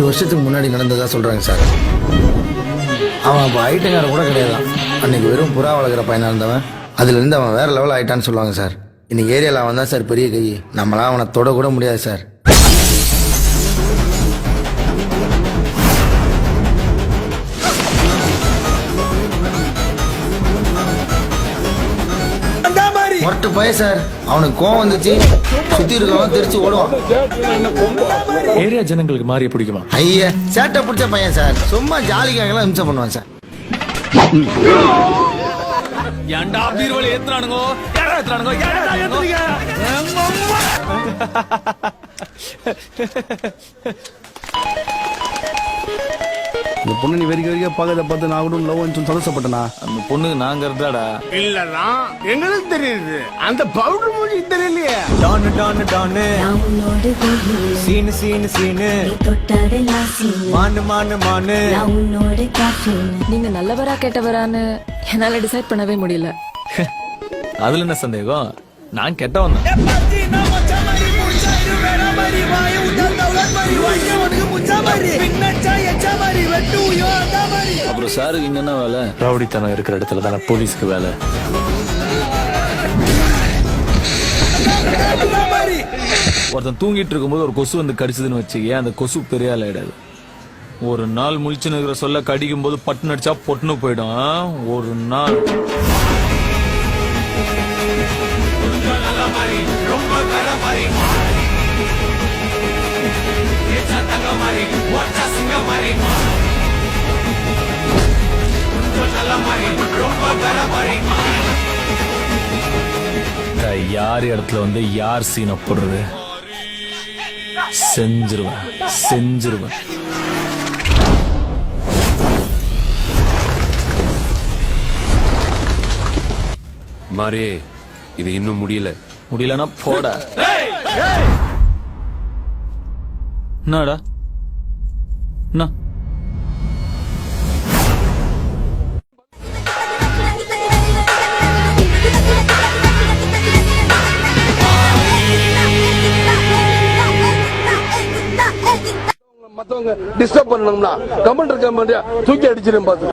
எட்டு வருஷத்துக்கு முன்னாடி நடந்ததா சொல்கிறாங்க சார். அவன் அப்போ ஐட்டங்கார கூட கிடையாதான் அன்னைக்கு வெறும் புறா வளர்க்குற பையனாக இருந்தவன். அதுலேருந்து அவன் வேறு லெவல் ஆயிட்டான்னு சொல்லுவாங்க சார். இன்னைக்கு ஏரியாவில் அவன் தான் சார் பெரிய கை. நம்மளாம் அவனை தொட கூட முடியாது சார். மொட்டை பையன் சார். அவனுக்கு கோவம் வந்துச்சு. சுத்தி இருக்கவன் தெரிச்சு ஓடுவான். ஏரியா ஜனங்களுக்கு மாறிய பிடிக்குமா? ஐயா சேட்டை பிடிச்ச பையன் சார். சும்மா ஜாலிக்காகலாம் இம்சை பண்ணுவான் சார். ஏன்டா பீர்வலி ஏத்துறானுங்கோ? யாரா ஏத்துறானுங்கோ? யாரா ஏத்துறீங்க? பொண்ணு நீ வெறிக்க வெறிக்க பார்க்கறத பார்த்து நான் கூட லவ் சொல்லி சந்தோஷப்பட்டேனா? அந்த பொண்ணுக்கு நாங்க இருந்தாடா இல்லனா எங்களுக்கு தெரியுது. அந்த பவுடர் மூஞ்சி தெரியலையே. டானு டானு டானு நான் உன்னோடு கோயில் சீனு சீனு சீனு. நீ தொட்டதெல்லாம் சீனு. மானு மானு மானு. நான் உன்னோடு காஃபின். நீங்க நல்லவரா கெட்டவரான்னு என்னால டிசைட் பண்ணவே முடியல. அதுல என்ன சந்தேகம்? நான் கெட்டவன் தான். அப்புறம் சாருக்கு இங்க என்ன வேலை? ரவுடித்தனம் இருக்கிற இடத்துல தானே போலீஸ்க்கு வேலை? ஒருத்தன் தூங்கிட்டு இருக்கும்போது ஒரு கொசு வந்து கடிச்சதுன்னு வச்சுக்க அந்த கொசு பெரிய ஆயிடாது. ஒரு நாள் முழிச்சு நிற்கிற சொல்ல கடிக்கும் போது பட்டு நடிச்சா பொட்டுன்னு போயிடும்? ஒரு நாள். இந்த யார் இடத்துல வந்து யார் சீனை போடுறது? செஞ்சிருவேன் செஞ்சிருவேன். மாறே இது இன்னும் முடியல. முடியலன்னா போட. என்னடா? என்ன? மத்தவங்க டிஸ்டர்ப் பண்ணணும்னா கமெண்ட் இருக்க தூக்கி அடிச்சிடும் பார்த்து.